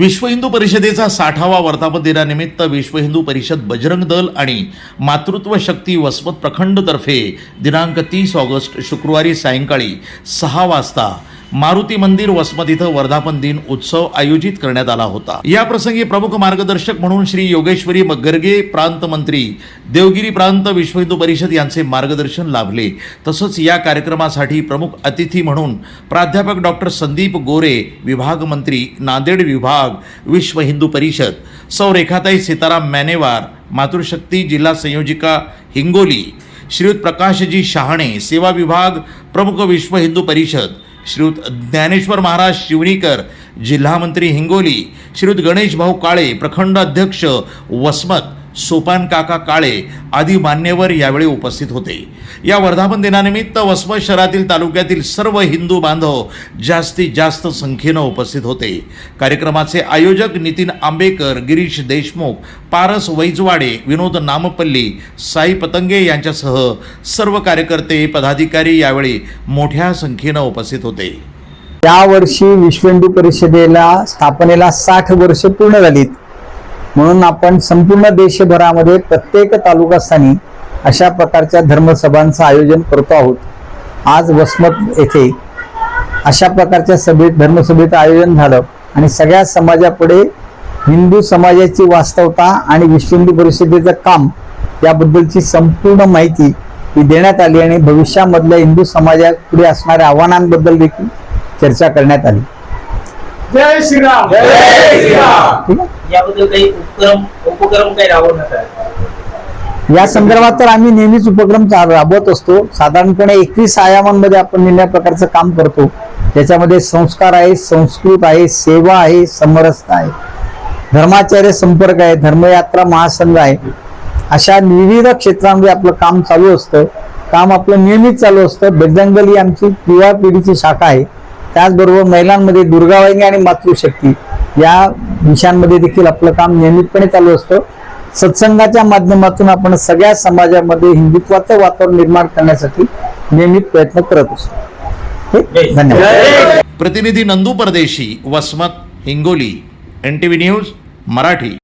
विश्व हिंदू परिषदेचा साठावा वर्धापन दिनानिमित्त विश्व हिंदू परिषद बजरंग दल आणि मातृत्व शक्ती वसमत प्रखंडतर्फे दिनांक तीस ऑगस्ट शुक्रवारी सायंकाळी सहा वाजता मारुती मंदिर वसमत इथं वर्धापन दिन उत्सव आयोजित करण्यात आला होता. या प्रसंगी प्रमुख मार्गदर्शक म्हणून श्री योगेश्वरी गर्गे प्रांत मंत्री देवगिरी प्रांत विश्व हिंदू परिषद यांचे मार्गदर्शन लाभले. तसंच या कार्यक्रमासाठी प्रमुख अतिथी म्हणून प्राध्यापक डॉक्टर संदीप गोरे विभाग मंत्री नांदेड विभाग विश्व हिंदू परिषद सौ रेखाताई सीताराम मॅनेवार मातृशक्ती जिल्हा संयोजिका हिंगोली श्रीयुत प्रकाशजी शहाणे सेवा विभाग प्रमुख विश्व हिंदू परिषद श्रीयुत ज्ञानेश्वर महाराज शिवणीकर जिल्हा मंत्री हिंगोली श्रीयुत गणेश भाऊ काळे प्रखंड अध्यक्ष वसमत सोपान काका काळे आदी मान्यवर यावेळी उपस्थित होते. या वर्धापन दिनानिमित्त वसमत शहरातील तालुक्यातील सर्व हिंदू बांधव जास्तीत जास्त संख्येनं उपस्थित होते. कार्यक्रमाचे आयोजक नितीन आंबेकर गिरीश देशमुख पारस वैजवाडे विनोद नामपल्ली साई पतंगे यांच्यासह सर्व कार्यकर्ते पदाधिकारी यावेळी मोठ्या संख्येनं उपस्थित होते. यावर्षी विश्व हिंदू परिषदेला स्थापनेला साठ वर्ष पूर्ण झालीत. म्हणून आपण संपूर्ण देशभरामध्ये प्रत्येक तालुकास्थानी अशा प्रकारच्या धर्मसभांचं आयोजन करतो आहोत. आज वसमत येथे अशा प्रकारच्या सभेत धर्मसभेचं आयोजन झालं आणि सगळ्या समाजापुढे हिंदू समाजाची वास्तवता आणि विश्व हिंदू परिषदेचं काम याबद्दलची संपूर्ण माहिती ही देण्यात आली आणि भविष्यामधल्या हिंदू समाजापुढे असणाऱ्या आव्हानांबद्दल देखील चर्चा करण्यात आली. जय श्रीराम. जय श्रीराम. ठीक आहे याबद्दल काही उपक्रम उपक्रम काही राबवण्यात आहे या संदर्भात तर आम्ही नेहमीच उपक्रम राबवत असतो. साधारणपणे एकवीस आयामांमध्ये आपण निम्या प्रकारचं काम करतो. त्याच्यामध्ये संस्कार आहे संस्कृत आहे सेवा आहे समरसता आहे. धर्माचार्य संपर्क आहे धर्मयात्रा महासंघ आहे. अशा विविध क्षेत्रांमध्ये आपलं काम चालू असतं. काम आपलं नियमित चालू असतं. बजरंगल ही आमची युवा पिढीची शाखा आहे. त्याचबरोबर महिलांमध्ये दुर्गावाहिनी आणि मातृशक्ती. या विषयांमध्ये देखील आपलं काम नियमितपणे चालू असतं. सत्संगाच्या माध्यमातून आपण सगळ्या समाजामध्ये हिंदुत्वाचं वातावरण निर्माण करण्यासाठी नियमित प्रयत्न करत असतो. ठीक? धन्यवाद. प्रतिनिधी Nandu Pardeshi Vasmat Hingoli N T V news Marathi.